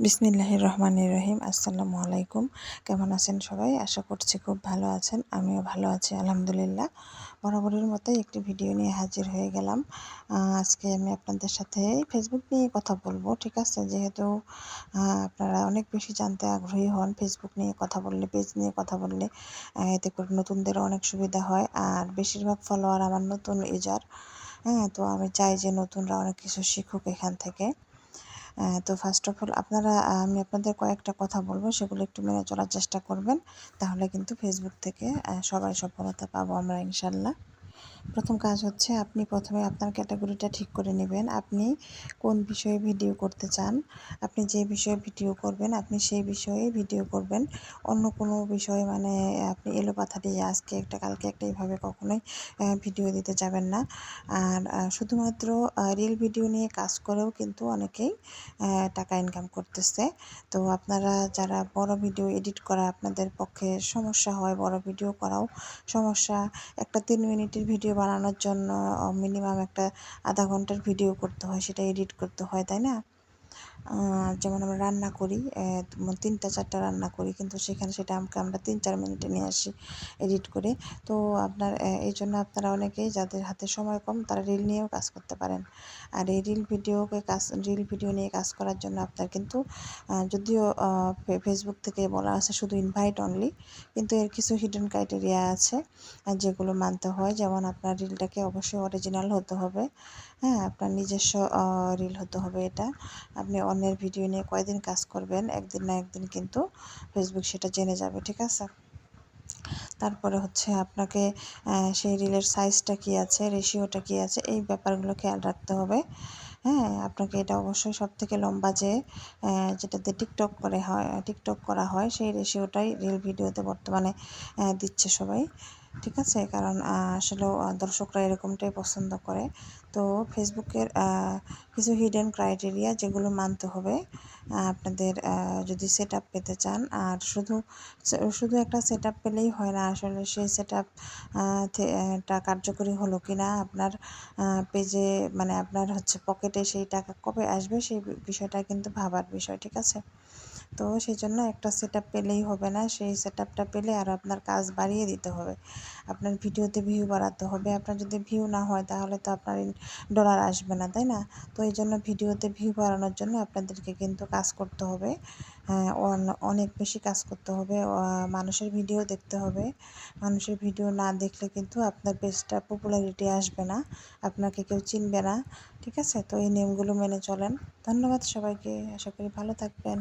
বিসমিল্লাহির রহমানির রহিম। আসসালামু আলাইকুম কেমন আছেন সবাই? আশা করছি খুব ভালো আছেন। আমিও ভালো আছি, আলহামদুলিল্লাহ। বরাবরের মতোই একটি ভিডিও নিয়ে হাজির হয়ে গেলাম। আজকে আমি আপনাদের সাথে ফেসবুক নিয়ে কথা বলব, ঠিক আছে? যেহেতু আপনারা অনেক বেশি জানতে আগ্রহী হন ফেসবুক নিয়ে কথা বললে পেজ নিয়ে কথা বললে এতে করে নতুনদেরও অনেক সুবিধা হয়। আর বেশিরভাগ ফলোয়ার আমার নতুন ইউজার হ্যাঁ? তো আমি চাই যে নতুনরা অনেক কিছু শিখুক এখান থেকে। তো ফার্স্ট অফ অল আপনারা, আমি আপনাদের কয়েকটা কথা বলব, সেগুলো একটু মেনে চলার চেষ্টা করবেন। তাহলে কিন্তু ফেসবুক থেকে সবাই সফলতা পাবো আমরা, ইনশাল্লাহ। প্রথম কাজ হচ্ছে আপনি প্রথমে আপনার ক্যাটাগরিটা ঠিক করে নেবেন। আপনি কোন বিষয়ে ভিডিও করতে চান, আপনি যে বিষয়ে ভিডিও করবেন, আপনি সেই বিষয়ে ভিডিও করবেন। অন্য কোনো বিষয়ে মানে আপনি এলো পাথা দিয়ে আজকে একটা, কালকে একটা এইভাবে কখনোই ভিডিও দিতে যাবেন না। আর শুধুমাত্র রিল ভিডিও নিয়ে কাজ করেও কিন্তু অনেকেই টাকা ইনকাম করতেছে। তো আপনারা যারা বড় ভিডিও এডিট করা আপনাদের পক্ষে সমস্যা হয়, বড় ভিডিও করাও সমস্যা। একটা তিন মিনিটের ভিডিও বানানোর জন্য মিনিমাম একটা আধা ঘণ্টার ভিডিও করতে হয়, সেটা এডিট করতে হয়, তাই না? যেমন আমরা রান্না করি তিনটা, চারটা রান্না করি, কিন্তু সেখানে সেটা আমাকে আমরা তিন, চার মিনিটে নিয়ে আসি এডিট করে। তো আপনার এই জন্য আপনারা অনেকেই যাদের হাতে সময় কম, তারা রিল নিয়েও কাজ করতে পারেন। আর এই রিল ভিডিওকে কাজ, রিল ভিডিও নিয়ে কাজ করার জন্য আপনার কিন্তু যদিও ফেসবুক থেকে বলা আছে শুধু ইনভাইট অনলি কিন্তু এর কিছু হিডেন ক্রাইটেরিয়া আছে যেগুলো মানতে হয়। যেমন আপনার রিলটাকে অবশ্যই অরিজিনাল হতে হবে হ্যাঁ আপনার নিজস্ব রিল হতে হবে এটা। আপনি অন্যের ভিডিও নিয়ে কয়দিন কাজ করবেন? একদিন না একদিন কিন্তু ফেসবুক সেটা জেনে যাবে, ঠিক আছে? তারপরে হচ্ছে আপনাকে সেই রিলের সাইজটা কী আছে রেশিওটা কী আছে, এই ব্যাপারগুলো খেয়াল রাখতে হবে। হ্যাঁ আপনাকে এটা অবশ্যই সব থেকে লম্বা যে যেটাতে টিকটক করে হয় টিকটক করা হয়, সেই রেশিওটাই রিল ভিডিওতে বর্তমানে দিচ্ছে সবাই। ঠিক আছে? কারণ আসলেও দর্শকরা এরকমটাই পছন্দ করে। তো ফেসবুকের কিছু হিডেন ক্রাইটেরিয়া যেগুলো মানতে হবে আপনাদের যদি সেট পেতে চান। আর শুধু শুধু একটা সেট আপ পেলেই হয় না, আসলে সেই সেট আপটা কার্যকরী হলো কি না আপনার পেজে মানে আপনার হচ্ছে পকেটে সেই টাকা কবে আসবে, সেই বিষয়টা কিন্তু ভাবার বিষয়, ঠিক আছে? তো সেই জন্য একটা সেট পেলেই হবে না। সেই সেট পেলে আর আপনার কাজ বাড়িয়ে দিতে হবে। আপনার ভিডিওতে ভিউ বাড়াতে হবে। আপনার যদি ভিউ না হয় তাহলে তো আপনার ডলার আসবে না, তাই না? তো এই জন্য ভিডিওতে ভিউ বাড়ানোর জন্য আপনাদেরকে কিন্তু কাজ করতে হবে। অনেক বেশি কাজ করতে হবে। মানুষের ভিডিও দেখতে হবে। মানুষের ভিডিও না দেখলে কিন্তু আপনার পেজটা পপুলারিটি আসবে না। আপনাকে কেউ চিনবে না। ঠিক আছে? তো এই নিয়মগুলো মেনে চলেন। ধন্যবাদ সবাইকে। আশা করি ভালো থাকবেন।